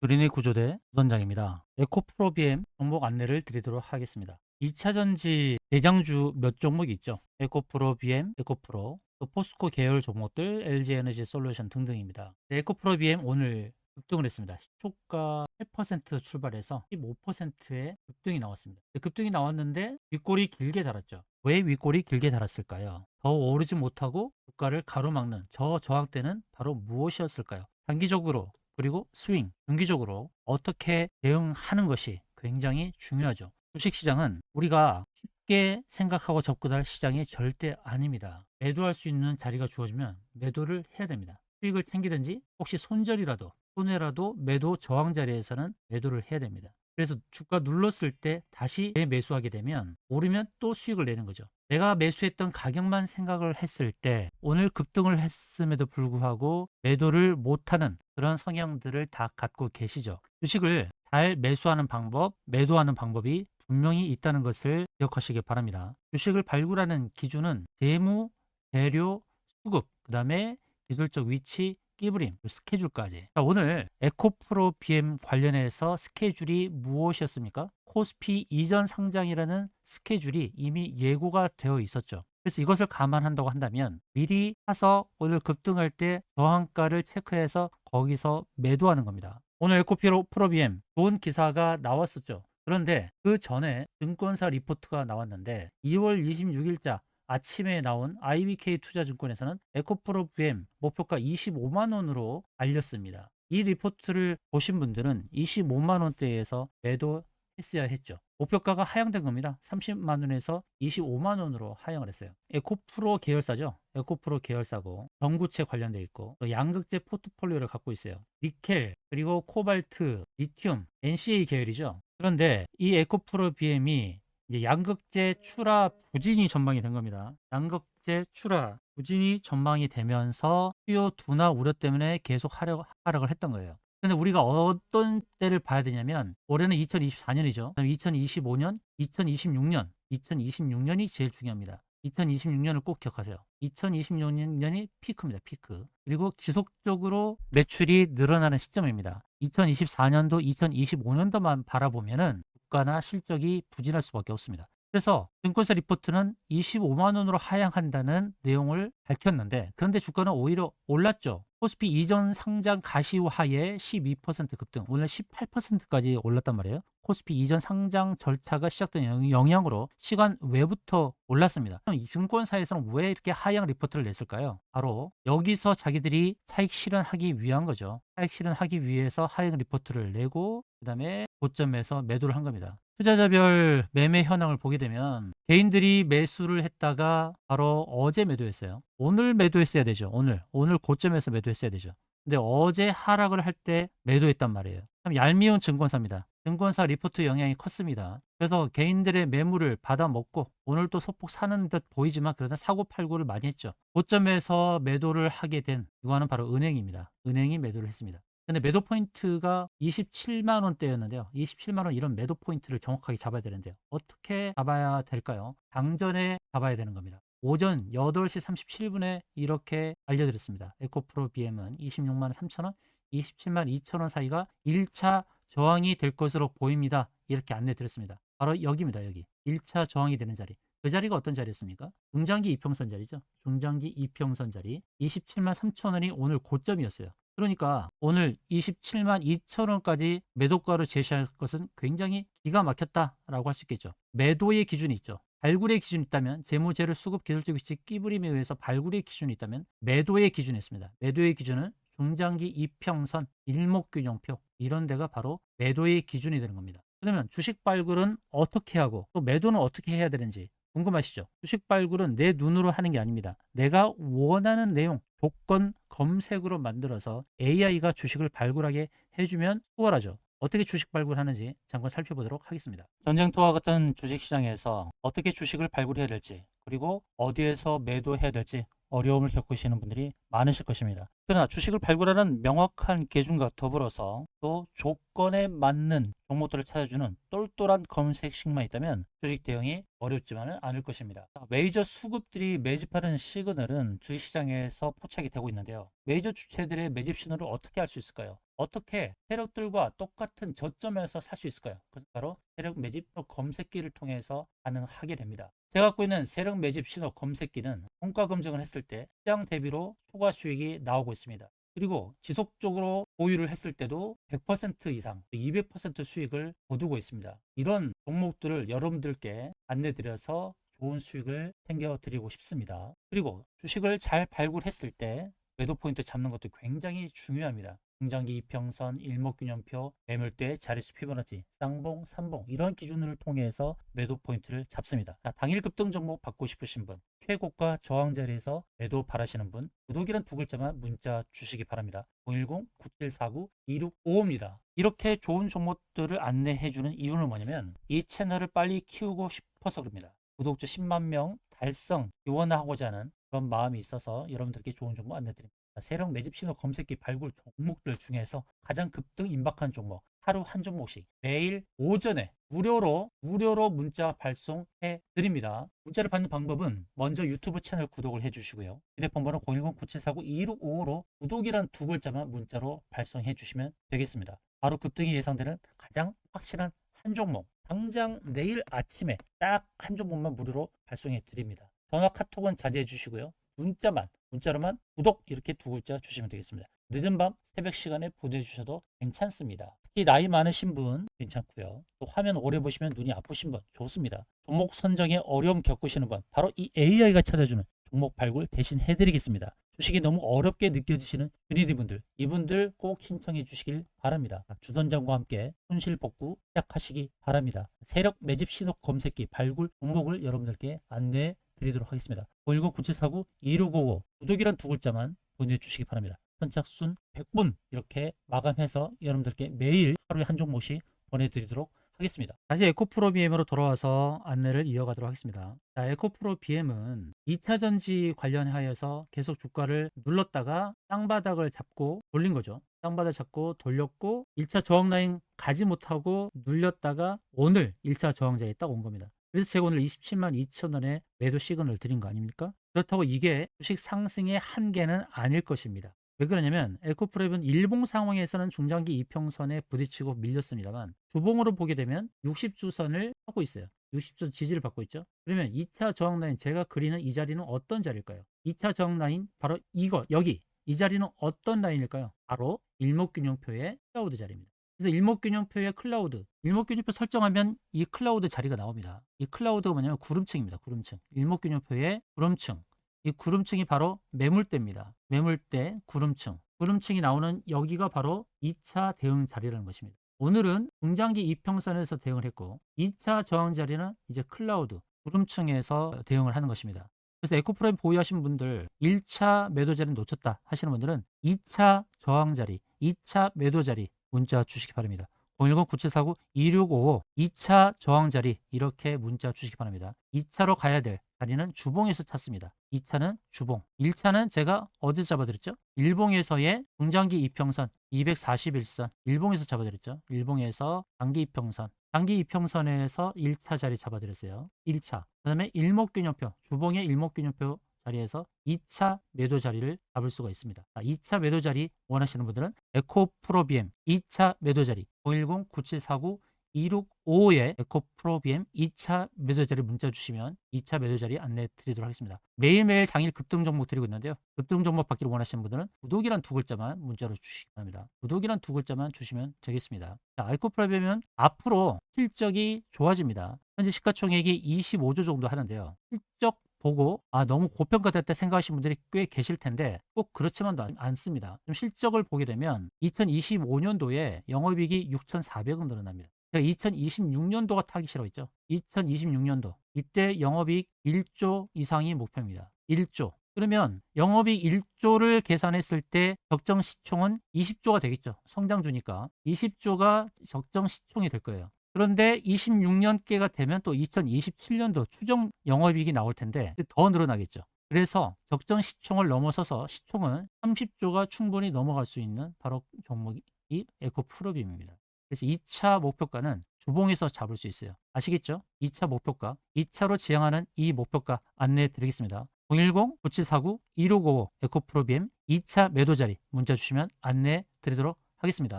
그린의 구조대 우선장입니다. 에코프로비엠 종목 안내를 드리도록 하겠습니다. 2차 전지 대장주 몇 종목이 있죠. 에코프로 BM, 에코프로, 또 포스코 계열 종목들, LG에너지 솔루션 등등입니다. 에코프로 BM 오늘 급등을 했습니다. 시초가 8% 출발해서 15%의 급등이 나왔습니다. 급등이 나왔는데 윗골이 길게 달았죠. 왜 윗골이 길게 달았을까요? 더 오르지 못하고 주가를 가로막는 저 저항대는 바로 무엇이었을까요? 단기적으로 그리고 스윙, 중기적으로 어떻게 대응하는 것이 굉장히 중요하죠. 주식시장은 우리가 쉽게 생각하고 접근할 시장이 절대 아닙니다. 매도할 수 있는 자리가 주어지면 매도를 해야 됩니다. 수익을 챙기든지 혹시 손절이라도 손해라도 매도 저항 자리에서는 매도를 해야 됩니다. 그래서 주가 눌렀을 때 다시 매수하게 되면 오르면 또 수익을 내는 거죠. 내가 매수했던 가격만 생각을 했을 때 오늘 급등을 했음에도 불구하고 매도를 못하는 그런 성향들을 다 갖고 계시죠. 주식을 잘 매수하는 방법, 매도하는 방법이 분명히 있다는 것을 기억하시기 바랍니다. 주식을 발굴하는 기준은 재무, 재료, 수급, 그 다음에 기술적 위치, 끼부림, 스케줄까지. 자, 오늘 에코프로 BM 관련해서 스케줄이 무엇이었습니까? 코스피 이전 상장이라는 스케줄이 이미 예고가 되어 있었죠. 그래서 이것을 감안한다고 한다면 미리 사서 오늘 급등할 때 저항가를 체크해서 거기서 매도하는 겁니다. 오늘 에코프로 프로 BM 좋은 기사가 나왔었죠. 그런데 그 전에 증권사 리포트가 나왔는데 2월 26일자 아침에 나온 IBK 투자증권에서는 에코프로 BM 목표가 25만 원으로 알렸습니다. 이 리포트를 보신 분들은 25만 원대에서 매도했어야 했죠. 목표가가 하향된 겁니다. 30만 원에서 25만 원으로 하향을 했어요. 에코프로 계열사죠. 에코프로 계열사고 전구체 관련돼 있고 또 양극재 포트폴리오를 갖고 있어요. 니켈 그리고 코발트, 리튬, NCA 계열이죠. 그런데 이 에코프로 BM이 이제 양극재 출하 부진이 전망이 된 겁니다. 양극재 출하 부진이 전망이 되면서 수요 둔화 우려 때문에 계속 하락, 하락을 했던 거예요. 근데 우리가 어떤 때를 봐야 되냐면 올해는 2024년이죠. 2025년, 2026년, 2026년이 제일 중요합니다. 2026년을 꼭 기억하세요. 2026년이 피크입니다. 피크. 그리고 지속적으로 매출이 늘어나는 시점입니다. 2024년도, 2025년도만 바라보면은 주가나 실적이 부진할 수밖에 없습니다. 그래서 증권사 리포트는 25만 원으로 하향한다는 내용을 밝혔는데 그런데 주가는 오히려 올랐죠. 코스피 이전 상장 가시화에 12% 급등, 오늘 18%까지 올랐단 말이에요. 코스피 이전 상장 절차가 시작된 영- 영향으로 시간 외부터 올랐습니다. 이 증권사에서는 왜 이렇게 하향 리포트를 냈을까요? 바로 여기서 자기들이 차익 실현하기 위한 거죠. 차익 실현하기 위해서 하향 리포트를 내고 그다음에 고점에서 매도를 한 겁니다. 투자자별 매매 현황을 보게 되면 개인들이 매수를 했다가 바로 어제 매도했어요. 오늘 매도했어야 되죠. 오늘 오늘 고점에서 매도했어야 되죠. 근데 어제 하락을 할 때 매도했단 말이에요. 참 얄미운 증권사입니다. 증권사 리포트 영향이 컸습니다. 그래서 개인들의 매물을 받아먹고 오늘 또 소폭 사는 듯 보이지만 그러다 사고 팔고를 많이 했죠. 고점에서 매도를 하게 된 이거는 바로 은행입니다. 은행이 매도를 했습니다. 근데 매도 포인트가 27만 원대였는데요. 27만 원 이런 매도 포인트를 정확하게 잡아야 되는데요. 어떻게 잡아야 될까요? 당전에 잡아야 되는 겁니다. 오전 8시 37분에 이렇게 알려드렸습니다. 에코프로 BM은 26만 3천 원, 27만 2천 원 사이가 1차 저항이 될 것으로 보입니다. 이렇게 안내 드렸습니다. 바로 여기입니다. 여기 1차 저항이 되는 자리. 그 자리가 어떤 자리였습니까? 중장기 이평선 자리죠. 중장기 이평선 자리 27만 3천 원이 오늘 고점이었어요. 그러니까 오늘 27만 2천 원까지 매도가로 제시할 것은 굉장히 기가 막혔다라고 할 수 있겠죠. 매도의 기준이 있죠. 발굴의 기준이 있다면 재무제를 수급 기술적 위치 끼부림에 의해서 발굴의 기준이 있다면 매도의 기준이 있습니다. 매도의 기준은 중장기 이평선, 일목균형표 이런 데가 바로 매도의 기준이 되는 겁니다. 그러면 주식 발굴은 어떻게 하고 또 매도는 어떻게 해야 되는지 궁금하시죠? 주식 발굴은 내 눈으로 하는 게 아닙니다. 내가 원하는 내용, 조건 검색으로 만들어서 AI가 주식을 발굴하게 해주면 수월하죠. 어떻게 주식 발굴하는지 잠깐 살펴보도록 하겠습니다. 전쟁터와 같은 주식 시장에서 어떻게 주식을 발굴해야 될지 그리고 어디에서 매도해야 될지 어려움을 겪으시는 분들이 많으실 것입니다. 그러나 주식을 발굴하는 명확한 기준과 더불어서 또 조건에 맞는 종목들을 찾아주는 똘똘한 검색 식만 있다면 주식 대응이 어렵지만은 않을 것입니다. 메이저 수급들이 매집하는 시그널은 주식시장에서 포착이 되고 있는데요. 메이저 주체들의 매집 신호를 어떻게 알 수 있을까요? 어떻게 세력들과 똑같은 저점에서 살 수 있을까요? 그것은 바로 세력 매집 검색기를 통해서 가능하게 됩니다. 제가 갖고 있는 세력 매집 신호 검색기는 원가 검증을 했을 때 시장 대비로 초과 수익이 나오고 있습니다. 그리고 지속적으로 보유를 했을 때도 100% 이상, 200% 수익을 거두고 있습니다. 이런 종목들을 여러분들께 안내드려서 좋은 수익을 챙겨드리고 싶습니다. 그리고 주식을 잘 발굴했을 때 매도 포인트 잡는 것도 굉장히 중요합니다. 중장기 이평선, 일목균형표, 매물대, 자릿수 피보나치, 쌍봉, 삼봉 이런 기준을 통해서 매도 포인트를 잡습니다. 자, 당일 급등 종목 받고 싶으신 분, 최고가 저항 자리에서 매도 바라시는 분, 구독이란 두 글자만 문자 주시기 바랍니다. 010-9749-2655입니다. 이렇게 좋은 종목들을 안내해주는 이유는 뭐냐면 이 채널을 빨리 키우고 싶어서 그럽니다. 구독자 10만 명 달성, 기원하고자 하는 그런 마음이 있어서 여러분들께 좋은 정보 안내드립니다. 세력 매집 신호 검색기 발굴 종목들 중에서 가장 급등 임박한 종목 하루 한 종목씩 매일 오전에 무료로 무료로 문자 발송해 드립니다. 문자를 받는 방법은 먼저 유튜브 채널 구독을 해 주시고요. 휴대폰 번호 010-9749-2655로 구독이란 두 글자만 문자로 발송해 주시면 되겠습니다. 바로 급등이 예상되는 가장 확실한 한 종목 당장 내일 아침에 딱 한 종목만 무료로 발송해 드립니다. 전화 카톡은 자제해 주시고요. 문자만 문자로만 구독 이렇게 두 글자 주시면 되겠습니다. 늦은 밤 새벽 시간에 보내주셔도 괜찮습니다. 특히 나이 많으신 분 괜찮고요. 또 화면 오래 보시면 눈이 아프신 분 좋습니다. 종목 선정에 어려움 겪으시는 분 바로 이 AI가 찾아주는 종목 발굴 대신 해드리겠습니다. 주식이 너무 어렵게 느껴지시는 그니디 분들 이분들 꼭 신청해 주시길 바랍니다. 주선장과 함께 손실 복구 시작하시기 바랍니다. 세력 매집 신호 검색기 발굴 종목을 여러분들께 안내해 드리도록 하겠습니다. 010-9749-2655 구독이란 두 글자만 보내주시기 바랍니다. 선착순 100분 이렇게 마감해서 여러분들께 매일 하루에 한 종목씩 보내드리도록 하겠습니다. 다시 에코프로 BM으로 돌아와서 안내를 이어가도록 하겠습니다. 자, 에코프로 BM은 2차 전지 관련하여서 계속 주가를 눌렀다가 땅바닥을 잡고 돌린 거죠. 땅바닥 잡고 돌렸고 1차 저항 라인 가지 못하고 눌렸다가 오늘 1차 저항자에 딱 온 겁니다. 그래서 제가 오늘 27만 2천 원에 매도 시그널을 드린 거 아닙니까? 그렇다고 이게 주식 상승의 한계는 아닐 것입니다. 왜 그러냐면 에코프랩은 일봉 상황에서는 중장기 이평선에 부딪히고 밀렸습니다만 주봉으로 보게 되면 60주선을 하고 있어요. 60주 지지를 받고 있죠. 그러면 2차 저항 라인 제가 그리는 이 자리는 어떤 자리일까요? 2차 저항 라인 바로 이거 여기 이 자리는 어떤 라인일까요? 바로 일목균형표의 클라우드 자리입니다. 그래서 일목균형표의 클라우드, 일목균형표 설정하면 이 클라우드 자리가 나옵니다. 이 클라우드가 뭐냐면 구름층입니다. 구름층. 일목균형표의 구름층. 이 구름층이 바로 매물대입니다. 매물대, 구름층. 구름층이 나오는 여기가 바로 2차 대응 자리라는 것입니다. 오늘은 중장기 이평선에서 대응을 했고 2차 저항 자리는 이제 클라우드, 구름층에서 대응을 하는 것입니다. 그래서 에코프라임 보유하신 분들 1차 매도 자리 놓쳤다 하시는 분들은 2차 저항 자리, 2차 매도 자리 문자 주시기 바랍니다. 010-9749-2655 2차 저항 자리 이렇게 문자 주시기 바랍니다. 2차로 가야 될 자리는 주봉에서 찾습니다. 2차는 주봉. 1차는 제가 어디서 잡아드렸죠? 일봉에서의 중장기 이평선 241선 일봉에서 잡아드렸죠. 일봉에서 장기 이평선 장기 이평선에서 1차 자리 잡아드렸어요. 1차. 그 다음에 일목균형표 주봉의 일목균형표 자리에서 2차 매도 자리를 잡을 수가 있습니다. 2차 매도 자리 원하시는 분들은 에코프로비엠 2차 매도 자리 010-9749-2655에 에코프로비엠 2차 매도 자리 문자 주시면 2차 매도 자리 안내 드리도록 하겠습니다. 매일매일 당일 급등 종목 드리고 있는데요. 급등 종목 받기를 원하시는 분들은 구독이란 두 글자만 문자로 주시기 바랍니다. 구독이란 두 글자만 주시면 되겠습니다. 자, 에코프로비엠은 앞으로 실적이 좋아집니다. 현재 시가총액이 25조 정도 하는데요. 실적 보고 아 너무 고평가됐다 생각하시는 분들이 꽤 계실 텐데 꼭 그렇지만도 않, 않습니다. 좀 실적을 보게 되면 2025년도에 영업이익이 6,400원 늘어납니다. 제가 2026년도가 타기 싫어했죠. 2026년도 이때 영업이익 1조 이상이 목표입니다. 1조. 그러면 영업이익 1조를 계산했을 때 적정 시총은 20조가 되겠죠. 성장주니까 20조가 적정 시총이 될 거예요. 그런데 26년께가 되면 또 2027년도 추정 영업이익이 나올 텐데 더 늘어나겠죠. 그래서 적정 시총을 넘어서서 시총은 30조가 충분히 넘어갈 수 있는 바로 종목이 이 에코프로비엠입니다. 그래서 2차 목표가는 주봉에서 잡을 수 있어요. 아시겠죠? 2차 목표가, 2차로 지향하는 이 목표가 안내해 드리겠습니다. 010-9749-1655 에코프로비엠 2차 매도 자리 문자 주시면 안내해 드리도록 하겠습니다.